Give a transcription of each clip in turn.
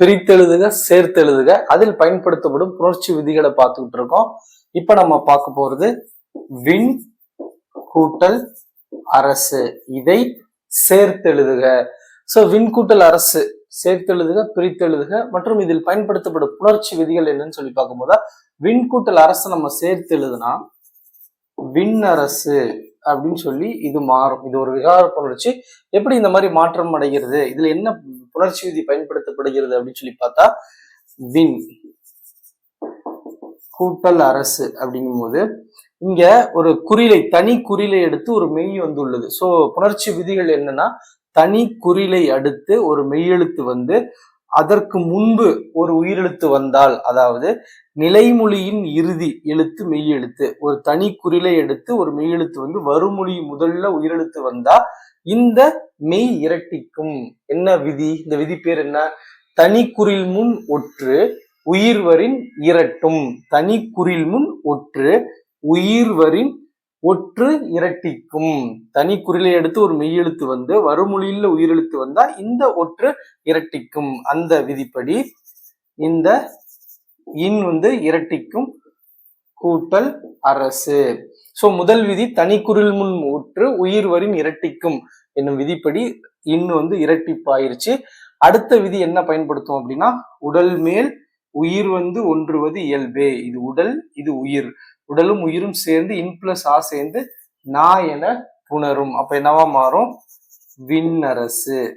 பிரித்தெழுதுக சேர்த்தெழுதுக. அதில் பயன்படுத்தப்படும் புணர்ச்சி விதிகளை பார்த்துக்கிட்டு இருக்கோம். இப்ப நம்ம பார்க்க போறது வின் கூட்டல் அரசு. இதை சேர்த்தெழுதுக. சோ வின் கூட்டல் அரசு சேர்த்தெழுதுக பிரித்தெழுதுக மற்றும் இதில் பயன்படுத்தப்படும் புணர்ச்சி விதிகள் என்னன்னு சொல்லி பார்க்கும்போது வின் கூட்டல் அரசு நம்ம சேர்த்து எழுதுனா விண் அரசு அப்படின்னு சொல்லி இது மாறும். இது ஒரு விகார புணர்ச்சி. எப்படி இந்த மாதிரி மாற்றம் அடைகிறது? இதுல என்ன புணர்ச்சி விதி பயன்படுத்தப்படுகிறது அப்படின்னு சொல்லி பார்த்தா வின் கூட்டல் அரசு அப்படிங்கும்போது இங்க ஒரு குறிலை தனி குறிலை எடுத்து ஒரு மெய் வந்துள்ளது. சோ புணர்ச்சி விதிகள் என்னன்னா தனி குறிலை அடுத்து ஒரு மெய்யெழுத்து வந்து அதற்கு முன்பு ஒரு உயிரெழுத்து வந்தால் அதாவது நிலைமொழியின் இறுதி எழுத்து மெய்யெழுத்து. ஒரு தனி குறிலை எடுத்து ஒரு மெய் எழுத்து வந்து வருமொழி முதல்ல உயிரெழுத்து வந்தா இந்த மெய் இரட்டிக்கும். என்ன விதி? இந்த விதி பேர் என்ன? தனி குறில் முன் ஒற்று உயிர்வரின் இரட்டும். தனி குறில் முன் ஒற்று உயிர்வரின் ஒற்று இரட்டிக்கும். தனி குறிலை எடுத்து ஒரு மெய்யெழுத்து வந்து வறுமொழியில உயிரெழுத்து வந்தா இந்த ஒற்று இரட்டிக்கும். அந்த விதிப்படி இந்த இன் வந்து இரட்டிக்கும் கூட்டல் அரசு. சோ முதல் விதி தனி குரில் முன் ஊற்று உயிர் வரின் இரட்டிக்கும் என்னும் விதிப்படி இன் வந்து இரட்டிப்பாயிருச்சு. அடுத்த விதி என்ன பயன்படுத்தும் அப்படின்னா உடல் மேல் உயிர் வந்து ஒன்றுவது இயல்பே. இது உடல் இது உயிர். உடலும் உயிரும் சேர்ந்து இன் பிளஸ் ஆ சேர்ந்து நா என புணரும். அப்ப என்னவா மாறும்? விண்ணரசு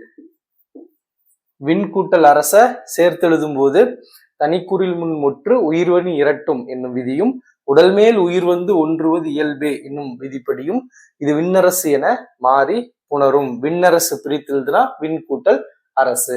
விண்கூட்டல் அரச சேர்த்து எழுதும் போது தனிக்குறில் முன் முற்று உயிர்வனி இரட்டும் என்னும் விதியும் உடல் மேல் உயிர் வந்து ஒன்றுவது இயல்பே என்னும் விதிப்படியும் இது விண்ணரசு என மாறி புணரும். விண்ணரசு பிரித்தெழுதுனா விண் கூட்டல் அரசு.